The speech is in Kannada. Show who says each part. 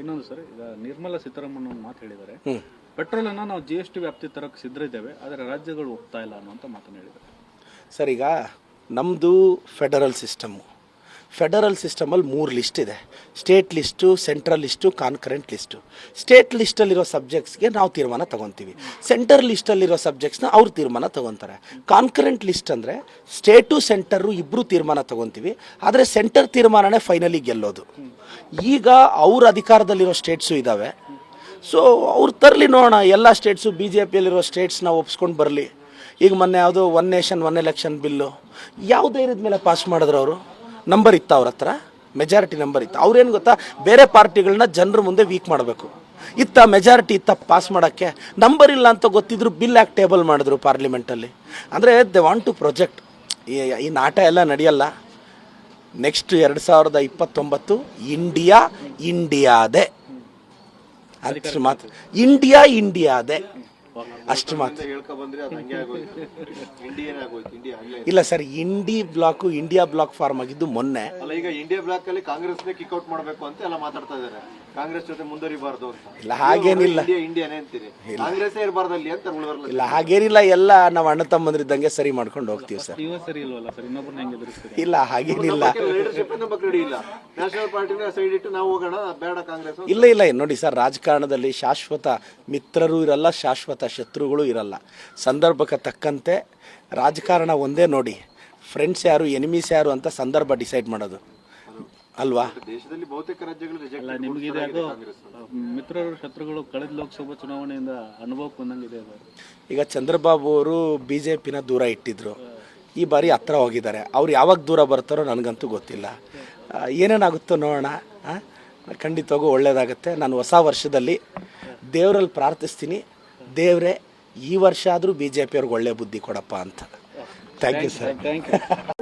Speaker 1: ಇನ್ನೊಂದು ಸರ್ ಈಗ ನಿರ್ಮಲಾ ಸೀತಾರಾಮನ್ ಒಂದು ಮಾತು ಹೇಳಿದ್ದಾರೆ. ಪೆಟ್ರೋಲ್ ಅನ್ನ ನಾವು ಜಿ ಎಸ್ ಟಿ ವ್ಯಾಪ್ತಿ ತರಕ್ಕೆ ಸಿದ್ಧರಿದ್ದೇವೆ ಆದರೆ ರಾಜ್ಯಗಳು ಒಪ್ತಾ ಇಲ್ಲ ಅನ್ನುವಂಥ ಮಾತನ್ನು ಹೇಳಿದ್ದಾರೆ.
Speaker 2: ಸರ್ ಈಗ ನಮ್ಮದು ಫೆಡರಲ್ ಸಿಸ್ಟಮ್ಮು ಫೆಡರಲ್ ಸಿಸ್ಟಮಲ್ಲಿ ಮೂರು ಲಿಸ್ಟ್ ಇದೆ. State list, central list, concurrent list. State ಲಿಸ್ಟಲ್ಲಿರೋ ಸಬ್ಜೆಕ್ಟ್ಸ್ಗೆ ನಾವು ತೀರ್ಮಾನ ತೊಗೊತೀವಿ. ಸೆಂಟರ್ ಲಿಸ್ಟಲ್ಲಿರೋ ಸಬ್ಜೆಕ್ಟ್ಸ್ನ ಅವ್ರು ತೀರ್ಮಾನ ತೊಗೊತಾರೆ. ಕಾನ್ಕರೆಂಟ್ ಲಿಸ್ಟ್ ಅಂದರೆ ಸ್ಟೇಟು, ಸೆಂಟರು ಇಬ್ಬರು ತೀರ್ಮಾನ ತೊಗೊತೀವಿ. ಆದರೆ ಸೆಂಟರ್ ತೀರ್ಮಾನನೇ ಫೈನಲಿ ಗೆಲ್ಲೋದು. ಈಗ ಅವ್ರ ಅಧಿಕಾರದಲ್ಲಿರೋ ಸ್ಟೇಟ್ಸು ಇದ್ದಾವೆ ಸೊ ಅವ್ರು ತರಲಿ ನೋಡೋಣ. ಎಲ್ಲ ಸ್ಟೇಟ್ಸು ಬಿ ಜೆ ಪಿಯಲ್ಲಿರೋ ಸ್ಟೇಟ್ಸ್ನ ಒಪ್ಸ್ಕೊಂಡು ಬರಲಿ. ಈಗ ಮೊನ್ನೆ ಯಾವುದು one nation one election bill. ಯಾವ ಧೈರ್ಯದ ಮೇಲೆ ಪಾಸ್ ಮಾಡಿದ್ರು ಅವರು? ನಂಬರ್ ಇತ್ತು ಅವ್ರ ಹತ್ರ ಮೆಜಾರಿಟಿ ನಂಬರ್ ಇತ್ತು. ಅವ್ರೇನು ಗೊತ್ತಾ? ಬೇರೆ ಪಾರ್ಟಿಗಳನ್ನ ಜನರ ಮುಂದೆ ವೀಕ್ ಮಾಡಬೇಕು. ಇತ್ತ ಮೆಜಾರಿಟಿ ಇತ್ತ ಪಾಸ್ ಮಾಡೋಕ್ಕೆ ನಂಬರ್ ಇಲ್ಲ ಅಂತ ಗೊತ್ತಿದ್ರು ಬಿಲ್ ಯಾಕೆ ಟೇಬಲ್ ಮಾಡಿದ್ರು ಪಾರ್ಲಿಮೆಂಟಲ್ಲಿ ಅಂದರೆ ದೆ ವಾಂಟ್ ಟು ಪ್ರೊಜೆಕ್ಟ್ ಈ ನಾಟ ಎಲ್ಲ ನಡೆಯಲ್ಲ. ನೆಕ್ಸ್ಟ್ ಎರಡು ಸಾವಿರದ ಇಪ್ಪತ್ತೊಂಬತ್ತು ಇಂಡಿಯಾ ಇಂಡಿಯಾದೆ ಮಾತು ಇಂಡಿಯಾ ಇಂಡಿಯಾದೆ ಅಷ್ಟು ಮಾತು
Speaker 3: ಹೇಳ್ಕೊ ಬಂದ್ರೆ ಅದು ಹಂಗೆ ಆಗೋಯ್ತು. ಇಂಡಿಯನ್ ಆಗೋಯ್ತು ಇಂಡಿಯಾ ಅಲ್ಲೇ
Speaker 2: ಇಲ್ಲ sir INDI bloc India bloc form ಆಗಿದ್ದು ಮೊನ್ನೆ.
Speaker 3: ಅಲ್ಲ ಈಗ ಇಂಡಿಯಾ ಬ್ಲಾಕ್ ಅಲ್ಲಿ ಕಿಕ್ ಔಟ್ ಮಾಡಬೇಕು ಅಂತ ಎಲ್ಲ ಮಾತಾಡ್ತಾ ಇದಾರೆ ಕಾಂಗ್ರೆಸ್ ಜೊತೆ ಮುಂದುವರಿಬಾರ್ದು ಅಂತ.
Speaker 2: ಇಲ್ಲ ಹಾಗೇನಿಲ್ಲ.
Speaker 3: ಇಂಡಿಯಾ ಇಂಡಿಯಾನೇ ಅಂತೀರಿ. ಕಾಂಗ್ರೆಸ್ ಇರಬಾರ್ದು ಅಲ್ಲಿ ಅಂತ
Speaker 2: ಇಲ್ಲ ಹಾಗೇನಿಲ್ಲ ಎಲ್ಲ ನಾವು ಅಣ್ಣ ತಮ್ಮಂದ್ರಿದ್ದಂಗೆ ಸರಿ ಮಾಡ್ಕೊಂಡು ಹೋಗ್ತೀವಿ ಸರ್.
Speaker 1: ನೀವೇ ಸರಿ ಇಲ್ವಲ್ಲ ಸರ್? ಇನ್ನೊಬ್ಬರನ್ನ ಹೆಂಗೆ ಎದುರಿಸ್ತೀರಿ?
Speaker 2: ಇಲ್ಲ ಹಾಗೇನಿಲ್ಲ.
Speaker 3: ಲೀಡರ್ಶಿಪ್ ನಮ್ಮ ರೆಡಿ ಇಲ್ಲ. ನ್ಯಾಷನಲ್ ಪಾರ್ಟಿನ ಸೈಡ್ ಇಟ್ಟು ನಾವು ಹೋಗೋಣ ಬೇಡ ಕಾಂಗ್ರೆಸ್
Speaker 2: ಇಲ್ಲ ಇಲ್ಲ ನೋಡಿ ಸರ್ ರಾಜಕಾರಣದಲ್ಲಿ ಶಾಶ್ವತ ಮಿತ್ರರು ಇರಲ್ಲ ಶಾಶ್ವತ ಶತ್ರುಗಳು ಇರಲ್ಲ. ಸಂದರ್ಭಕ್ಕೆ ತಕ್ಕಂತೆ ರಾಜಕಾರಣ ಒಂದೇ ನೋಡಿ. ಫ್ರೆಂಡ್ಸ್ ಯಾರು ಎನಿಮೀಸ್ ಯಾರು ಅಂತ ಸಂದರ್ಭ ಡಿಸೈಡ್ ಮಾಡೋದು. ಅಲ್ವಾ?
Speaker 3: ದೇಶದಲ್ಲಿ ಬಹುತೇಕ ರಾಜ್ಯಗಳು
Speaker 1: ನಿಮ್ಗೆ ಮಿತ್ರರು ಶತ್ರುಗಳು ಕಳೆದ ಲೋಕಸಭಾ ಚುನಾವಣೆಯಿಂದ ಅನುಭವಕ್ಕೆ ಬಂದಂಗಿದೆ
Speaker 2: ಈಗ ಚಂದ್ರಬಾಬು ಅವರು ಬಿ ಜೆ ಪಿನ ದೂರ ಇಟ್ಟಿದ್ರು. ಈ ಬಾರಿ ಹತ್ರ ಹೋಗಿದ್ದಾರೆ. ಅವ್ರು ಯಾವಾಗ ದೂರ ಬರ್ತಾರೋ ನನಗಂತೂ ಗೊತ್ತಿಲ್ಲ. ಏನೇನಾಗುತ್ತೋ ನೋಡೋಣ? ಖಂಡಿತವಾಗೂ ಒಳ್ಳೆಯದಾಗುತ್ತೆ ನಾನು ಹೊಸ ವರ್ಷದಲ್ಲಿ ದೇವರಲ್ಲಿ ಪ್ರಾರ್ಥಿಸ್ತೀನಿ. ದೇವರೇ, ಈ ವರ್ಷ ಆದರೂ ಬಿ ಜೆ ಪಿಯವ್ರಿಗೆ ಒಳ್ಳೆ ಬುದ್ಧಿ ಕೊಡಪ್ಪ ಅಂತ. Thank you sir
Speaker 1: thank you